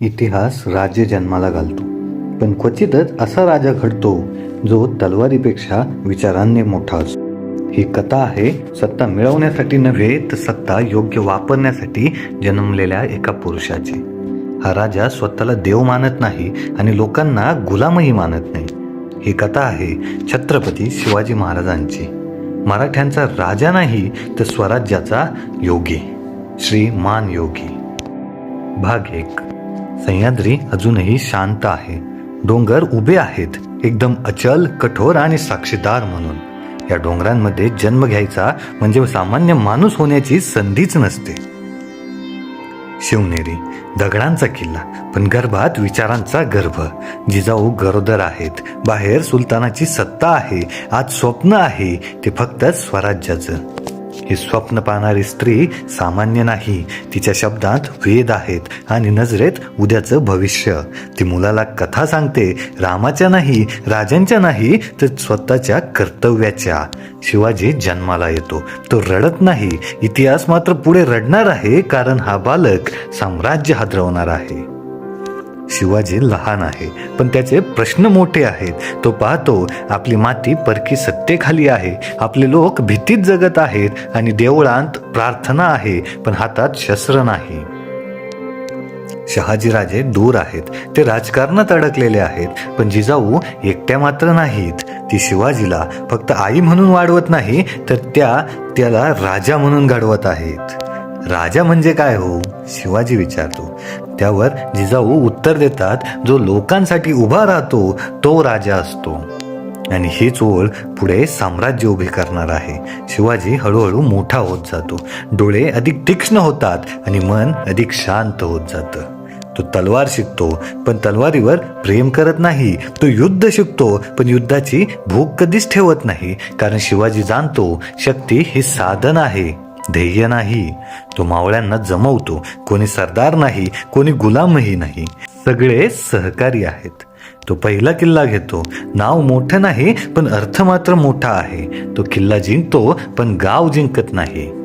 इतिहास राज्य जन्माला घालतो. पण क्वचितच असा राजा घडतो जो तलवारीपेक्षा विचारांनी मोठा असतो. ही कथा आहे सत्ता मिळवण्यासाठी नव्हे तर सत्ता योग्य वापरण्यासाठी जन्मलेल्या एका पुरुषाची. हा राजा स्वतःला देव मानत नाही आणि लोकांना गुलामही मानत नाही. ही कथा आहे छत्रपती शिवाजी महाराजांची. मराठ्यांचा राजा नाही तर स्वराज्याचा योगी. श्री मान योगी भाग एक. सह्याद्री अजूनही शांत आहे. डोंगर उभे आहेत. एकदम अचल कठोर आणि साक्षीदार म्हणून. या डोंगरांमध्ये जन्म घ्यायचा म्हणजे सामान्य माणूस होण्याची संधीच नसते. शिवनेरी दगडांचा किल्ला पण गर्भात विचारांचा गर्भ. जिजाऊ गरोदर आहेत. बाहेर सुलतानाची सत्ता आहे. आज स्वप्न आहे. ते फक्त स्वराज्याचं. ही स्वप्न पाहणारी स्त्री सामान्य नाही. तिच्या शब्दात वेद आहेत आणि नजरेत उद्याचं भविष्य. ती मुलाला कथा सांगते रामाच्या नाही राजांच्या नाही तर स्वतःच्या कर्तव्याच्या. शिवाजी जन्माला येतो. तो रडत नाही. इतिहास मात्र पुढे रडणार आहे कारण हा बालक साम्राज्य हादरवणार आहे. शिवाजी लहान आहे पण त्याचे प्रश्न मोठे आहेत. तो पाहतो आपली माती परकी सत्तेखाली आहे. आपले लोक भीतीत जगत आहेत आणि देवळांत प्रार्थना आहे पण हातात शस्त्र नाही. शहाजीराजे दूर आहेत. ते राजकारणात अडकलेले आहेत पण जिजाऊ एकट्या मात्र नाहीत. ती शिवाजीला फक्त आई म्हणून वाढवत नाही तर त्या त्याला राजा म्हणून घडवत आहेत. राजा म्हणजे काय हो? शिवाजी विचारतो. त्यावर जिजाऊ उत्तर देतात जो लोकांसाठी उभा राहतो तो राजा असतो. आणि हीच ओळ पुढे साम्राज्य उभे करणार आहे. शिवाजी हळूहळू मोठा होत जातो. डोळे अधिक तीक्ष्ण होतात आणि मन अधिक शांत होत जातं. तो तलवार शिकतो पण तलवारीवर प्रेम करत नाही. तो युद्ध शिकतो पण युद्धाची भूक कधीच ठेवत नाही. कारण शिवाजी जाणतो शक्ती हे साधन आहे. ध्येय नाही. तो मावळ्यांना जमवतो. कोणी सरदार नाही कोणी गुलामही नाही. सगळे सहकारी आहेत. तो पहिला किल्ला घेतो. नाव मोठं नाही पण अर्थ मात्र मोठा आहे. तो किल्ला जिंकतो पण गाव जिंकत नाही.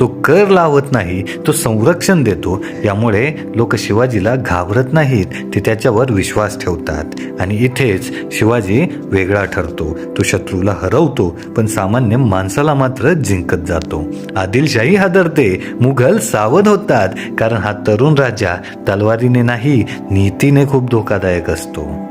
तो कर लावत नाही तो संरक्षण देतो. यामुळे लोक शिवाजीला घाबरत नाहीत. ते त्याच्यावर विश्वास ठेवतात. आणि इथेच शिवाजी वेगळा ठरतो. तो शत्रूला हरवतो पण सामान्य माणसाला मात्र जिंकत जातो. आदिलशाही हादरते. मुघल सावध होतात कारण हा तरुण राजा तलवारीने नाही नीतीने खूप धोकादायक असतो.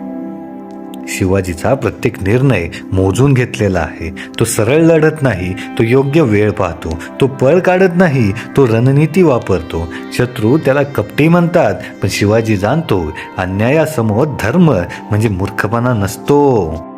शिवाजीचा प्रत्येक निर्णय मोजून घेतलेला आहे. तो सरळ लढत नाही तो योग्य वेळ पाहतो. तो पळ काढत नाही तो रणनीती वापरतो. शत्रू त्याला कपटी म्हणतात पण शिवाजी जाणतो अन्यायासमोर धर्म म्हणजे मूर्खपणा नसतो.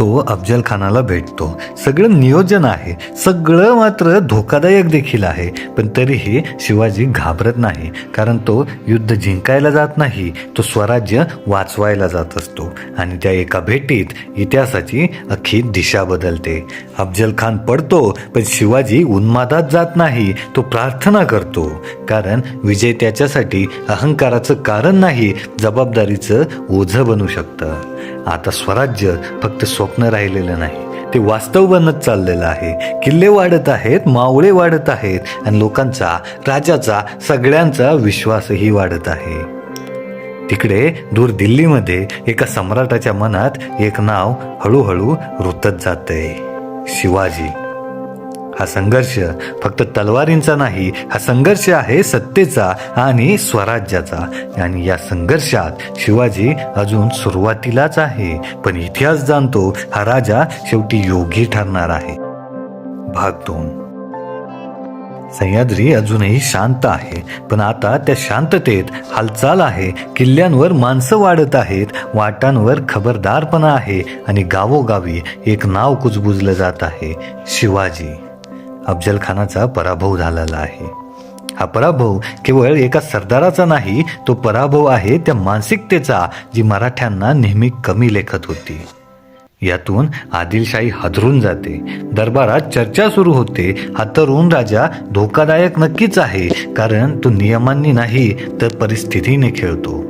तो अफजल खानाला भेटतो. सगळं नियोजन आहे. सगळं मात्र धोकादायक देखील आहे. पण तरीही शिवाजी घाबरत नाही. कारण तो युद्ध जिंकायला जात नाही. तो स्वराज्य वाचवायला जात असतो. आणि त्या एका भेटीत इतिहासाची अख्खी दिशा बदलते. अफजल खान पडतो पण शिवाजी उन्मादात जात नाही. तो प्रार्थना करतो. कारण विजय त्याच्यासाठी अहंकाराचं कारण नाही. जबाबदारीचं ओझं बनू शकतं. आता स्वराज्य फक्त स्वप्न राहिलेलं नाही. ते वास्तव बनत चाललेलं आहे. किल्ले वाढत आहेत मावळे वाढत आहेत आणि लोकांचा राजाचा सगळ्यांचा विश्वासही वाढत आहे. तिकडे दूर दिल्लीमध्ये एका सम्राटाच्या मनात एक नाव हळूहळू रुतत जाते शिवाजी. हा संघर्ष फक्त तलवारींचा नाही हा संघर्ष आहे सत्तेचा आणि स्वराज्याचा. आणि या संघर्षात शिवाजी अजून सुरुवातीलाच आहे पण इतिहास जाणतो हा राजा शेवटी योगी ठरणार आहे. भाग दोन. सह्याद्री अजूनही शांत आहे पण आता त्या शांततेत हालचाल आहे किल्ल्यांवर माणसं वाढत आहेत वाटांवर खबरदारपणा आहे आणि गावोगावी एक नाव कुजबुजलं जात आहे शिवाजी. अफजलखानाचा पराभव झालेला आहे. हा पराभव केवळ एका सरदाराचा नाही तो पराभव आहे त्या मानसिकतेचा जी मराठ्यांना नेहमी कमी लेखत होती. यातून आदिलशाही हादरून जाते. दरबारात चर्चा सुरू होते. हा तरुण राजा धोकादायक नक्कीच आहे कारण तो नियमांनी नाही तर परिस्थितीने खेळतो.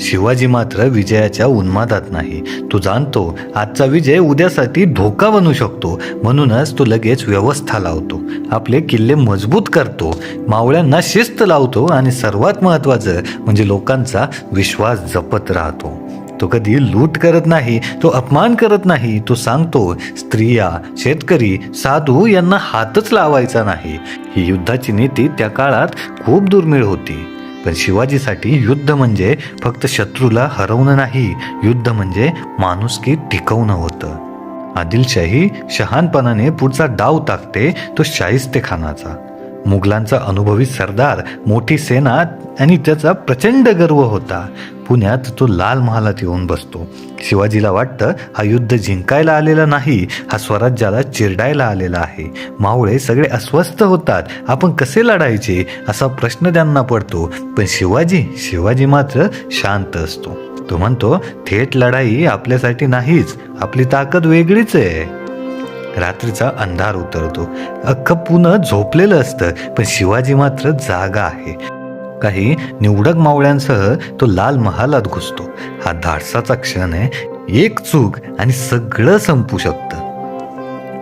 शिवाजी मात्र विजयाच्या उन्मादात नाही. तो जाणतो आजचा विजय उद्यासाठी धोका बनू शकतो म्हणूनच तो लगेच व्यवस्था लावतो. आपले किल्ले मजबूत करतो मावळ्यांना शिस्त लावतो आणि सर्वात महत्त्वाचं म्हणजे लोकांचा विश्वास जपत राहतो. तो कधी लूट करत नाही तो अपमान करत नाही तो सांगतो स्त्रिया शेतकरी साधू यांना हातच लावायचा नाही. ही युद्धाची नीती त्या काळात खूप दुर्मिळ होती. पण शिवाजीसाठी युद्ध म्हणजे फक्त शत्रूला हरवणं नाही. युद्ध म्हणजे माणुसकी टिकवणं होतं. आदिलशाही शहानपणाने पुढचा डाव टाकते तो शाहिस्ते खानाचा मुघलांचा अनुभवी सरदार मोठी सेना आणि त्याचा प्रचंड गर्व होता. पुण्यात तो लाल महालात येऊन बसतो. शिवाजीला वाटतं हा युद्ध जिंकायला आलेला नाही हा स्वराज्याला चिरडायला आलेला आहे. मावळे सगळे अस्वस्थ होतात. आपण कसे लढायचे? असा प्रश्न त्यांना पडतो. पण शिवाजी शिवाजी मात्र शांत असतो. तो म्हणतो थेट लढाई आपल्यासाठी नाहीच. आपली ताकद वेगळीच आहे. रात्रीचा अंधार उतरतो. अख्खं पुणं झोपलेलं असतं पण शिवाजी मात्र जागा आहे. काही निवडक मावळ्यांसह तो लाल महालात घुसतो. हा धाडसाचा क्षण आहे. एक चूक आणि सगळं संपू शकतं.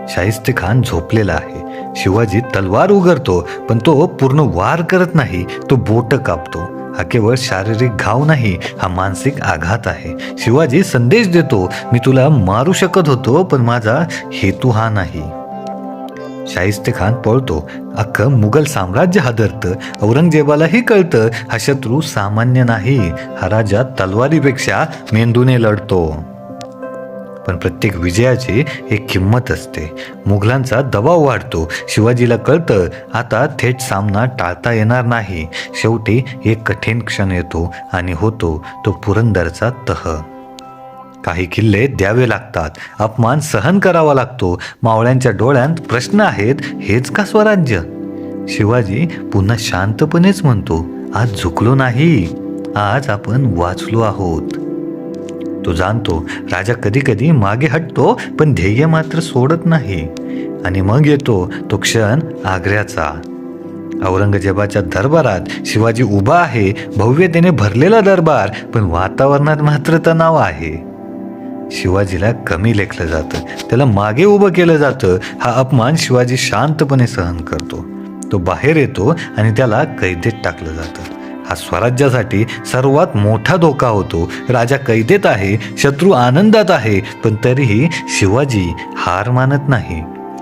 शाहिस्ते खान झोपलेला आहे. शिवाजी तलवार उगरतो पण तो पूर्ण वार करत नाही. तो बोट कापतो. हा केवळ शारीरिक घाव नाही हा मानसिक आघात आहे. शिवाजी संदेश देतो मी तुला मारू शकत होतो पण माझा हेतू हा नाही. शाहिस्ते खान पळतो. अख्खं मुघल साम्राज्य हादरतं औरंगजेबालाही कळतं हा शत्रू सामान्य नाही. हा राजा तलवारीपेक्षा मेंदूने लढतो. पण प्रत्येक विजयाची एक किंमत असते. मुघलांचा दबाव वाढतो. शिवाजीला कळतं आता थेट सामना टाळता येणार नाही. शेवटी एक कठीण क्षण येतो आणि होतो तो पुरंदरचा तह. काही किल्ले द्यावे लागतात. अपमान सहन करावा लागतो. मावळ्यांच्या डोळ्यांत प्रश्न आहेत हेच का स्वराज्य? शिवाजी पुन्हा शांतपणेच म्हणतो आज झुकलो नाही. आज आपण वाचलो आहोत. तो जाणतो राजा कधी कधी मागे हटतो पण ध्येय मात्र सोडत नाही. आणि मग येतो तो क्षण आग्र्याचा. औरंगजेबाच्या दरबारात शिवाजी उभा आहे भव्यतेने भरलेला दरबार पण वातावरणात मात्र तणाव आहे. शिवाजीला कमी लेखलं जातं त्याला मागे उभं केलं जातं हा अपमान शिवाजी शांतपणे सहन करतो. तो बाहेर येतो आणि त्याला कैदेत टाकलं जातं. हा स्वराज्यासाठी सर्वात मोठा धोका होतो. राजा कैदेत आहे शत्रू आनंदात आहे पण तरीही शिवाजी हार मानत नाही.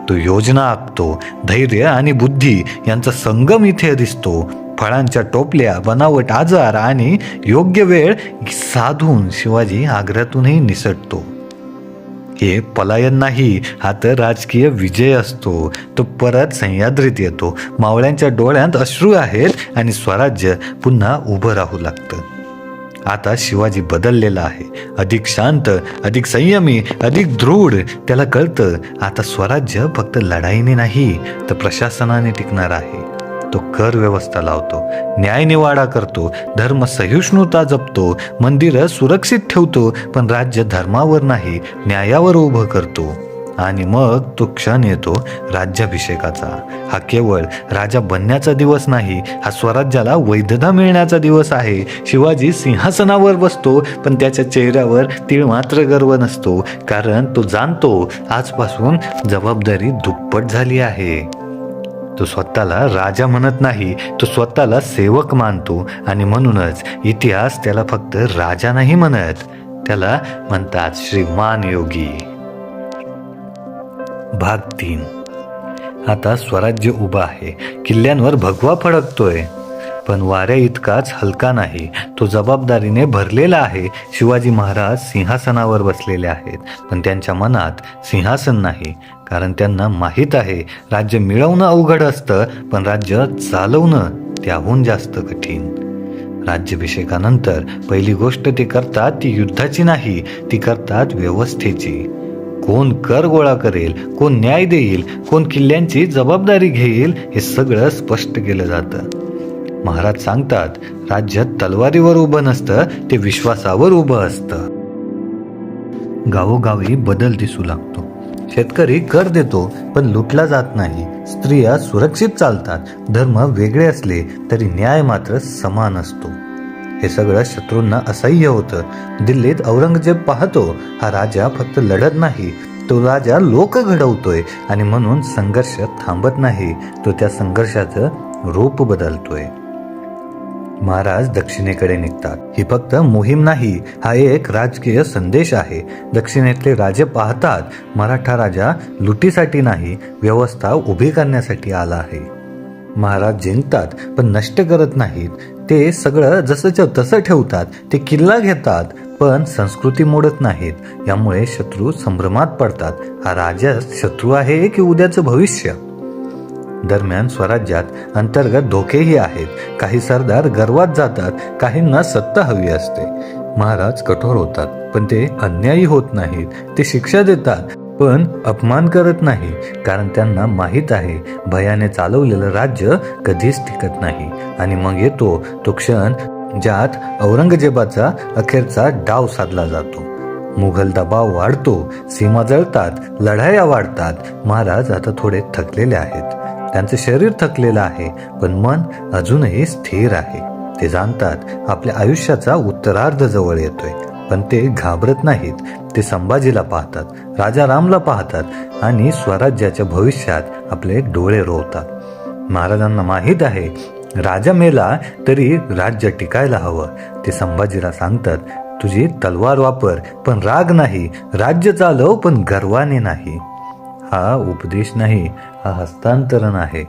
तो योजना आखतो धैर्य आणि बुद्धी यांचा संगम इथे दिसतो. फळांच्या टोपल्या बनावट आजार आणि योग्य वेळ साधून शिवाजी आग्र्यातूनही निसटतो. हे पलायन नाही हा तर राजकीय विजय असतो. तो परत सह्याद्रीत येतो. मावळ्यांच्या डोळ्यांत अश्रू आहेत आणि स्वराज्य पुन्हा उभं राहू लागतं. आता शिवाजी बदललेला आहे. अधिक शांत अधिक संयमी अधिक दृढ. त्याला कळतं आता स्वराज्य फक्त लढाईने नाही तर प्रशासनाने टिकणार आहे. तो कर व्यवस्था लावतो न्यायनिवाडा करतो धर्म सहिष्णुता जपतो मंदिरं सुरक्षित ठेवतो पण राज्य धर्मावर नाही न्यायावर उभं करतो. आणि मग तो क्षण येतो राज्याभिषेकाचा. हा केवळ राजा बनण्याचा दिवस नाही हा स्वराज्याला वैधता मिळण्याचा दिवस आहे. शिवाजी सिंहासनावर बसतो पण त्याच्या चेहऱ्यावर तीळ मात्र गर्व नसतो कारण तो जाणतो आजपासून जबाबदारी दुप्पट झाली आहे. तो स्वतःला राजा म्हणत नाही तो स्वतःला सेवक मानतो. आणि म्हणूनच इतिहास त्याला फक्त राजा नाही म्हणत त्याला म्हणतात श्रीमान योगी. भाग तीन. आता स्वराज्य उभा आहे. किल्ल्यांवर भगवा फडकतोय. पण वाऱ्या इतकाच हलका नाही. तो जबाबदारीने भरलेला आहे. शिवाजी महाराज सिंहासनावर बसलेले आहेत. पण त्यांच्या मनात सिंहासन नाही. कारण त्यांना माहीत आहे राज्य मिळवणं अवघड असतं पण राज्य चालवणं त्याहून जास्त कठीण. राज्याभिषेकानंतर पहिली गोष्ट ते करतात ती युद्धाची नाही ती करतात व्यवस्थेची. कोण कर गोळा करेल कोण न्याय देईल कोण किल्ल्यांची जबाबदारी घेईल हे सगळं स्पष्ट केलं जातं. महाराज सांगतात राज्य तलवारीवर उभं नसतं ते विश्वासावर उभं असतं. गावोगावी बदल दिसू लागतो. शेतकरी कर देतो पण लुटला जात नाही. स्त्रिया सुरक्षित चालतात. धर्म वेगळे असले तरी न्याय मात्र समान असतो. हे सगळं शत्रूंना असह्य होतं. दिल्लीत औरंगजेब पाहतो हा राजा फक्त लढत नाही तो राजा लोक घडवतोय आणि म्हणून संघर्ष थांबत नाही. तो त्या संघर्षाचं रूप बदलतोय. महाराज दक्षिणेकडे निघतात. ही फक्त मोहीम नाही हा एक राजकीय संदेश आहे. दक्षिणेतले राजे पाहतात मराठा राजा लुटीसाठी नाही व्यवस्था उभी करण्यासाठी आला आहे. महाराज जिंकतात पण नष्ट करत नाहीत. ते सगळं जसंच्या तसं ठेवतात ते किल्ला घेतात पण संस्कृती मोडत नाहीत. यामुळे शत्रू संभ्रमात पडतात. हा राजा शत्रू आहे की उद्याचं भविष्य? दरम्यान स्वराज्यात अंतर्गत धोकेही आहेत. काही सरदार गर्वात जातात काहींना सत्ता हवी असते. महाराज कठोर होतात पण ते अन्यायी होत नाहीत. ते शिक्षा देतात पण अपमान करत नाही. कारण त्यांना माहीत आहे भयाने चालवलेलं राज्य कधीच टिकत नाही. आणि मग येतो तो क्षण ज्यात औरंगजेबाचा अखेरचा डाव साधला जातो. मुघल दबाव वाढतो सीमा जळतात लढाया वाढतात. महाराज आता थोडे थकलेले आहेत. त्यांचे शरीर थकलेलं आहे पण मन अजूनही स्थिर आहे. ते जाणतात आपल्या आयुष्याचा उत्तरार्ध जवळ येतोय पण ते घाबरत नाहीत. ते संभाजीला पाहतात राजा रामला पाहतात आणि स्वराज्याच्या भविष्यात आपले डोळे रोवतात. महाराजांना माहीत आहे राजा मेला तरी राज्य टिकायला हवं. ते संभाजीला सांगतात तुझी तलवार वापर पण राग नाही. राज्य चालव पण गर्वाने नाही. हा उपदेश नाही. हा हस्तांतरण आहे.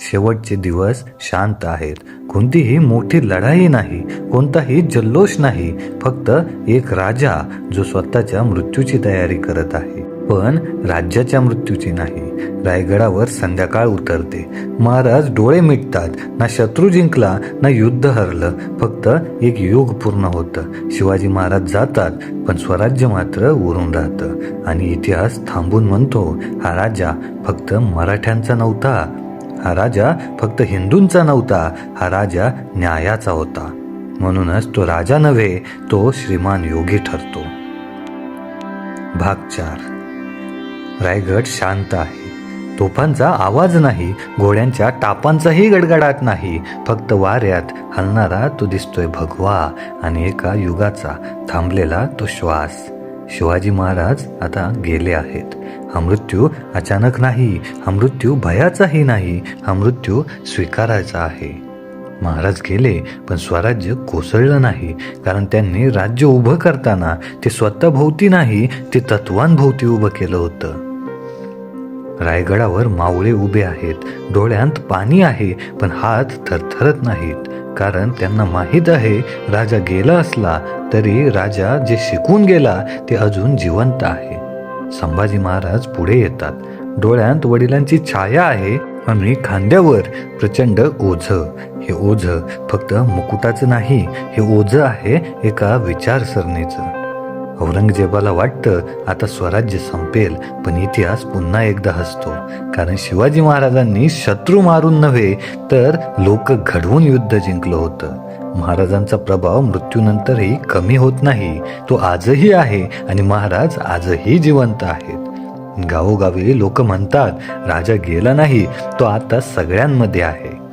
शेवटचे दिवस शांत आहेत. कोणतीही मोठी लढाई नाही कोणताही जल्लोष नाही. फक्त एक राजा जो स्वतःच्या मृत्यूची तयारी करत आहे. पण राज्याच्या मृत्यूची नाही. रायगडावर संध्याकाळ उतरते. महाराज डोळे मिटतात. ना शत्रू जिंकला ना युद्ध हरलं. फक्त एक युग पूर्ण होतं. शिवाजी महाराज जातात पण स्वराज्य मात्र उरून राहतं. आणि इतिहास थांबून म्हणतो हा राजा फक्त मराठ्यांचा नव्हता. हा राजा फक्त हिंदूंचा नव्हता. हा राजा न्यायाचा होता. म्हणूनच तो राजा नव्हे तो श्रीमान योगी ठरतो. भाग चार. रायगड शांत आहे. तोफांचा आवाज नाही घोड्यांच्या टापांचाही गडगडाट नाही. फक्त वाऱ्यात हलणारा तो दिसतोय भगवा आणि एका युगाचा थांबलेला तो श्वास. शिवाजी महाराज आता गेले आहेत. हा मृत्यू अचानक नाही हा मृत्यू भयाचाही नाही हा मृत्यू स्वीकारायचा आहे. महाराज गेले पण स्वराज्य कोसळलं नाही. कारण त्यांनी राज्य उभं करताना ते स्वतःभोवती नाही ते तत्वांभोवती उभं केलं होतं. रायगडावर मावळे उभे आहेत. डोळ्यांत पाणी आहे पण हात थरथरत नाहीत. कारण त्यांना माहीत आहे राजा गेला असला तरी राजा जे शिकून गेला ते अजून जिवंत आहे. संभाजी महाराज पुढे येतात. डोळ्यांत वडिलांची छाया आहे आणि खांद्यावर प्रचंड ओझ. हे ओझ फक्त मुकुटाचं नाही हे ओझ आहे एका विचारसरणीचं. औरंगजेबाला वाटतं आता स्वराज्य संपेल पण इतिहास पुन्हा एकदा हसतो. कारण शिवाजी महाराजांनी शत्रू मारून नव्हे तर लोक घडवून युद्ध जिंकलं होतं. महाराजांचा प्रभाव मृत्यूनंतरही कमी होत नाही. तो आजही आहे आणि महाराज आजही जिवंत आहेत. गावोगावी लोक म्हणतात राजा गेला नाही तो आता सगळ्यांमध्ये आहे.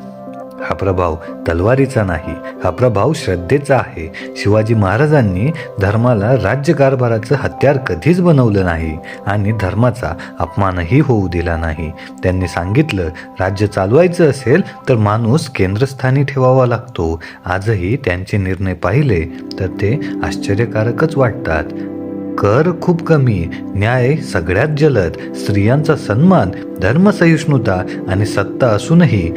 हा प्रभाव तलवारीचा नाही हा प्रभाव श्रद्धेचा आहे. शिवाजी महाराजांनी धर्माला राज्यकारभाराचं हत्यार कधीच बनवलं नाही आणि धर्माचा अपमानही होऊ दिला नाही. त्यांनी सांगितलं राज्य चालवायचं असेल तर माणूस केंद्रस्थानी ठेवावा लागतो. आजही त्यांचे निर्णय पाहिले तर ते आश्चर्यकारकच वाटतात. कर खूप कमी. न्याय सगळ्यात जलद. स्त्रियांचा सन्मान धर्मसहिष्णुता आणि सत्ता असूनही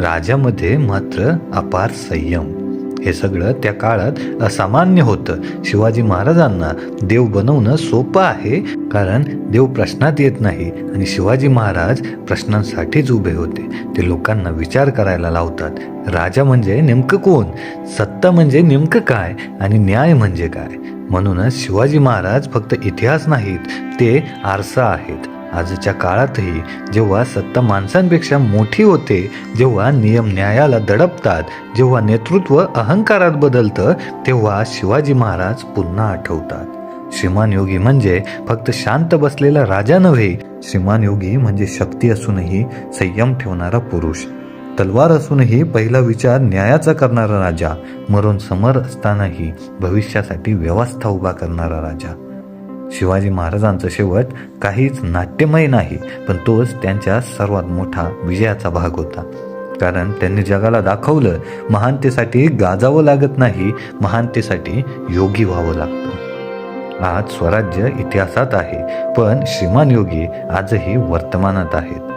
राजामध्ये मात्र अपार संयम. हे सगळं त्या काळात असामान्य होतं. शिवाजी महाराजांना देव बनवणं सोपं आहे कारण देव प्रश्नात येत नाही आणि शिवाजी महाराज प्रश्नांसाठीच उभे होते. ते लोकांना विचार करायला लावतात. राजा म्हणजे नेमकं कोण? सत्ता म्हणजे नेमकं काय? आणि न्याय म्हणजे काय? म्हणूनच शिवाजी महाराज फक्त इतिहास नाहीत ते आरसा आहेत. आजच्या काळातही जेव्हा सत्ता माणसांपेक्षा मोठी होते जेव्हा नियम न्यायाला दडपतात जेव्हा नेतृत्व अहंकारात बदलतं तेव्हा शिवाजी महाराज पुन्हा आठवतात. श्रीमान योगी म्हणजे फक्त शांत बसलेला राजा नव्हे श्रीमान योगी म्हणजे शक्ती असूनही संयम ठेवणारा पुरुष. तलवार असूनही पहिला विचार न्यायाचा करणारा राजा मरून समर असतानाही भविष्यासाठी व्यवस्था उभा करणारा राजा. शिवाजी महाराजांचं शेवट काहीच नाट्यमय नाही पण तोच त्यांच्या सर्वात मोठा विजयाचा भाग होता. कारण त्यांनी जगाला दाखवलं महानतेसाठी गाजावं लागत नाही महानतेसाठी योगी व्हावं लागतं. आज स्वराज्य इतिहासात आहे पण श्रीमान योगी आजही वर्तमानात आहेत.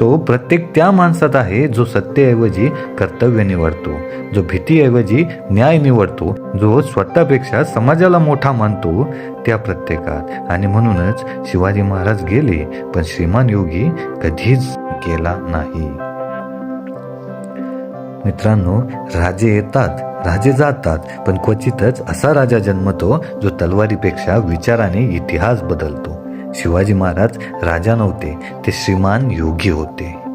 तो प्रत्येक त्या माणसात आहे जो सत्तेऐवजी कर्तव्य निवडतो जो भीतीऐवजी न्याय निवडतो जो स्वतःपेक्षा समाजाला मोठा मानतो त्या प्रत्येकात. आणि म्हणूनच शिवाजी महाराज गेले पण श्रीमान योगी कधीच गेला नाही. मित्रांनो राजे येतात राजे जातात पण क्वचितच असा राजा जन्मतो जो तलवारीपेक्षा विचाराने इतिहास बदलतो. शिवाजी महाराज राजा नव्हते ते श्रीमान योगी होते.